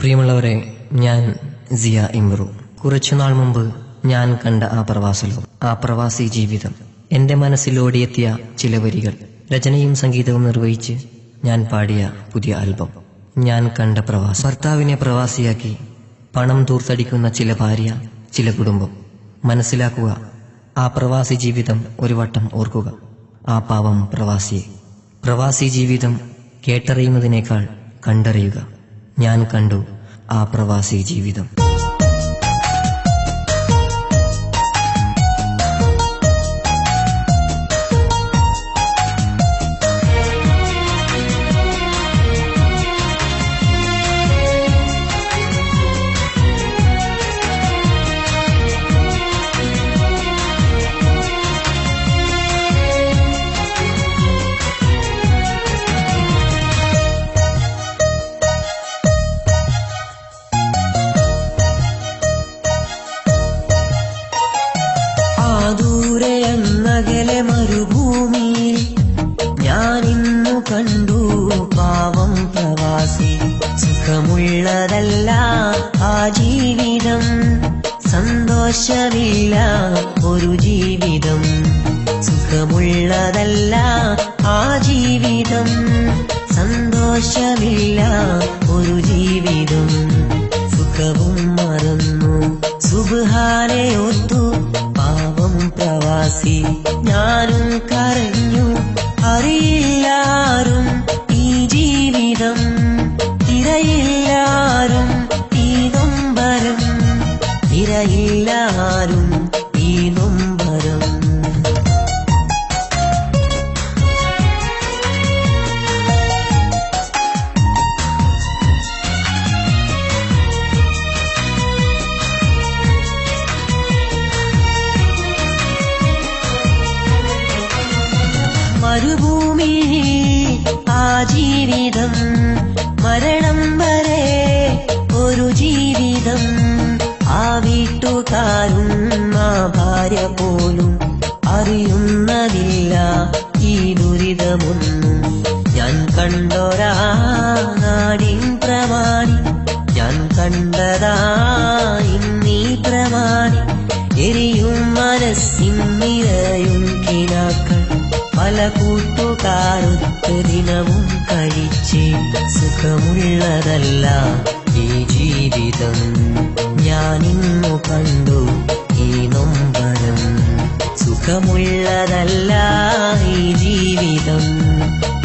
പ്രിയമുള്ളവരെ ഞാൻ സിയ ഇമ്രു. കുറച്ചുനാൾ മുമ്പ് ഞാൻ കണ്ട ആ പ്രവാസലോ ആ പ്രവാസി ജീവിതം. എന്റെ മനസ്സിലോടിയെത്തിയ ചില വരികൾ. രചനയും സംഗീതവും നിർവഹിച്ച് ഞാൻ പാടിയ പുതിയ ആൽബം. ഞാൻ കണ്ട പ്രവാസം. ഭർത്താവിനെ പ്രവാസിയാക്കി പണം തൂർത്തടിക്കുന്ന ചില ഭാര്യ ചില കുടുംബം. മനസ്സിലാക്കുക ആ പ്രവാസി ജീവിതം ഒരു വട്ടം ഓർക്കുക. ആ പാവം പ്രവാസിയെ. പ്രവാസി ജീവിതം കേട്ടറിയുന്നതിനേക്കാൾ കണ്ടറിയുക. ഞാൻ കണ്ടു ആ പ്രവാസി ജീവിതം. കണ്ടു പാവം പ്രവാസി. സുഖമുള്ളതല്ല ആ ജീവിതം. സന്തോഷമില്ല ഒരു ജീവിതം. സുഖമുള്ളതല്ല ആ ജീവിതം. സന്തോഷമില്ല ഒരു ജീവിതം. സുഖവും മറന്നു. സുബാനെ ഒത്തു പാവം പ്രവാസി. ഞാനും കരഞ്ഞു. മരുഭൂമി ആ ജീവിതം മരണം വരെ ഒരു ജീവിതം ആ വീട്ടുകാരും ആ ഭാര്യ പോലും അറിയുന്നതില്ല ഈ ദുരിതമൊന്നും. ഞാൻ കണ്ടൊരാ നാടിൻ പ്രമാണി. ഞാൻ കണ്ടതാ ഇന്നീ പ്രമാണി. എരിയും മനസ്സിൻ നിറയും പല കൂട്ടുകാരൊത്ത് ദിനവും കഴിച്ച് സുഖമുള്ളതല്ല ഈ ജീവിതം. ഞാനിന്നു കണ്ടു ഈ നൊമ്പരം. സുഖമുള്ളതല്ല ഈ ജീവിതം.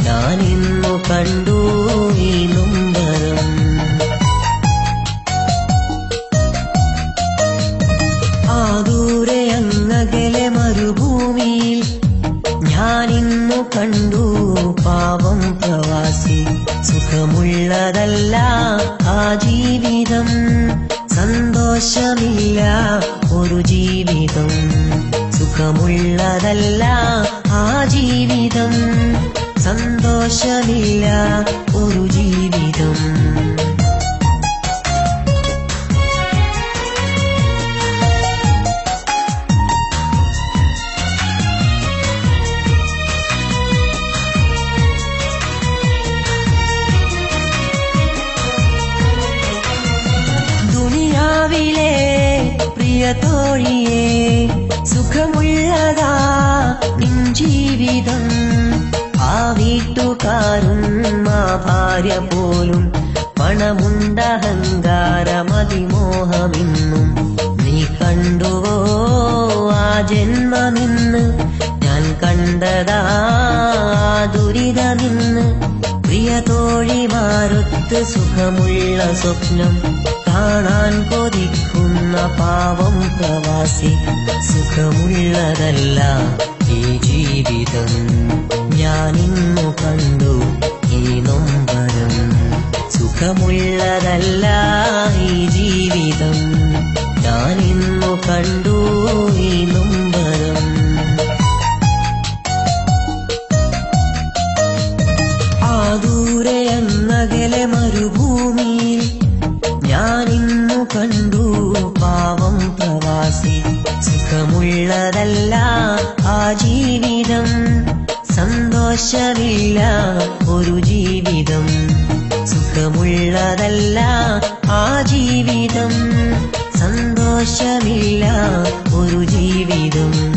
ഞാനിന്നു കണ്ടു കണ്ടു പാവം പ്രവാസി. സുഖമുള്ളതല്ല ആ ജീവിതം. സന്തോഷമില്ല ഒരു ജീവിതം. സുഖമുള്ളതല്ല ആ ജീവിതം. സന്തോഷമില്ല പ്രിയ തോഴിയെ സുഖമുള്ളതാ. നിൻ ജീവിതം ആ വീട്ടുകാരും ആ ഭാര്യ പോലും പണമുണ്ടഹങ്കാരമതിമോഹമിന്നും നീ കണ്ടുവോ ആ ജന്മമിന്ന് ഞാൻ കണ്ടതാ. ആ ദുരിതമിന്ന് പ്രിയ തോഴിമാരൊത്ത് സുഖമുള്ള സ്വപ്നം കാണാൻ കൊതിക്കുന്ന പാവം പ്രവാസി സുഖമുള്ളതല്ല ഈ ജീവിതം. ഞാനിന്നു കണ്ടു ഈ നൊമ്പരം. സുഖമുള്ളതല്ല ഈ ജീവിതം. ഞാനിന്നു കണ്ടു ഈ നൊമ്പരം. ആ ദൂരെ എന്നകലെ മരുഭൂമിയിൽ ഞാനിന്നു കണ്ടു പാവം പ്രവാസി സുഖമുള്ളതല്ല ആ ജീവിതം. സന്തോഷമില്ല ഒരു ജീവിതം. സുഖമുള്ളതല്ല ആ ജീവിതം. സന്തോഷമില്ല ഒരു ജീവിതം.